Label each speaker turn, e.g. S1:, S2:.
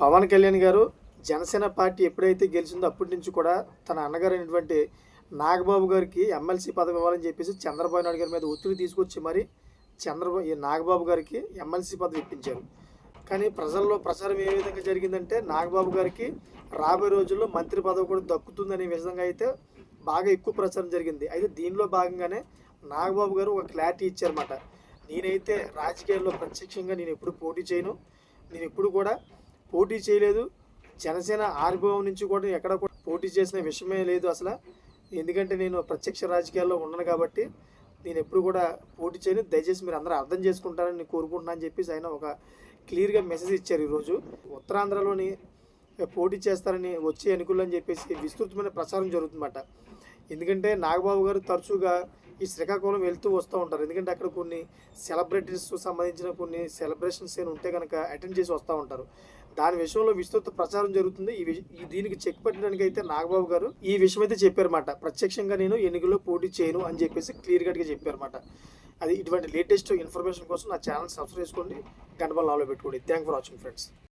S1: పవన్ కళ్యాణ్ గారు జనసేన పార్టీ ఎప్పుడైతే గెలిచిందో అప్పటి నుంచి కూడా తన అన్నగారు అయినటువంటి నాగబాబు గారికి ఎమ్మెల్సీ పదవి ఇవ్వాలని చెప్పేసి చంద్రబాబు నాయుడు గారి మీద ఒత్తిడి తీసుకొచ్చి మరి చంద్రబాబు ఈ నాగబాబు గారికి ఎమ్మెల్సీ పదవి ఇప్పించారు. కానీ ప్రజల్లో ప్రచారం ఏ విధంగా జరిగిందంటే నాగబాబు గారికి రాబోయే రోజుల్లో మంత్రి పదవి కూడా దక్కుతుందనే విధంగా అయితే బాగా ఎక్కువ ప్రచారం జరిగింది. అయితే దీనిలో భాగంగానే నాగబాబు గారు ఒక క్లారిటీ ఇచ్చారన్నమాట. నేనైతే రాజకీయాల్లో ప్రత్యక్షంగా నేను ఎప్పుడు పోటీ చేయను. నేను ఎప్పుడు కూడా పోటీ చేయలేదు. జనసేన ఆవిర్భావం నుంచి కూడా ఎక్కడ కూడా పోటీ చేసిన విషయమే లేదు అసలు. ఎందుకంటే నేను ప్రత్యక్ష రాజకీయాల్లో ఉన్నాను కాబట్టి నేను ఎప్పుడు కూడా పోటీ చేయను. దయచేసి మీరు అందరూ అర్థం చేసుకుంటారని నేను కోరుకుంటున్నాను అని చెప్పేసి ఆయన ఒక క్లియర్గా మెసేజ్ ఇచ్చారు ఈరోజు. ఉత్తరాంధ్రలోని పోటీ చేస్తారని వచ్చే ఎన్నికలు అని చెప్పేసి విస్తృతమైన ప్రచారం జరుగుతుందన్నమాట. ఎందుకంటే నాగబాబు గారు తరచుగా ఈ శ్రీకాకుళం వెళ్తూ వస్తూ ఉంటారు. ఎందుకంటే అక్కడ కొన్ని సెలబ్రిటీస్ సంబంధించిన కొన్ని సెలబ్రేషన్స్ ఏమి ఉంటే కనుక అటెండ్ చేసి వస్తూ ఉంటారు. దాని విషయంలో విస్తృత ప్రచారం జరుగుతుంది. ఈ దీనికి చెక్ పెట్టడానికి అయితే నాగబాబు గారు ఈ విషయం అయితే చెప్పారన్నమాట. ప్రత్యక్షంగా నేను ఎన్నికల్లో పోటీ చేయను అని చెప్పేసి క్లియర్ కట్గా చెప్పారన్నమాట. అది ఇటువంటి లేటెస్ట్ ఇన్ఫర్మేషన్ కోసం నా ఛానల్ సబ్స్క్రైబ్ చేసుకోండి. గంటబల్ నాలో పెట్టుకోండి. Thank for watching friends.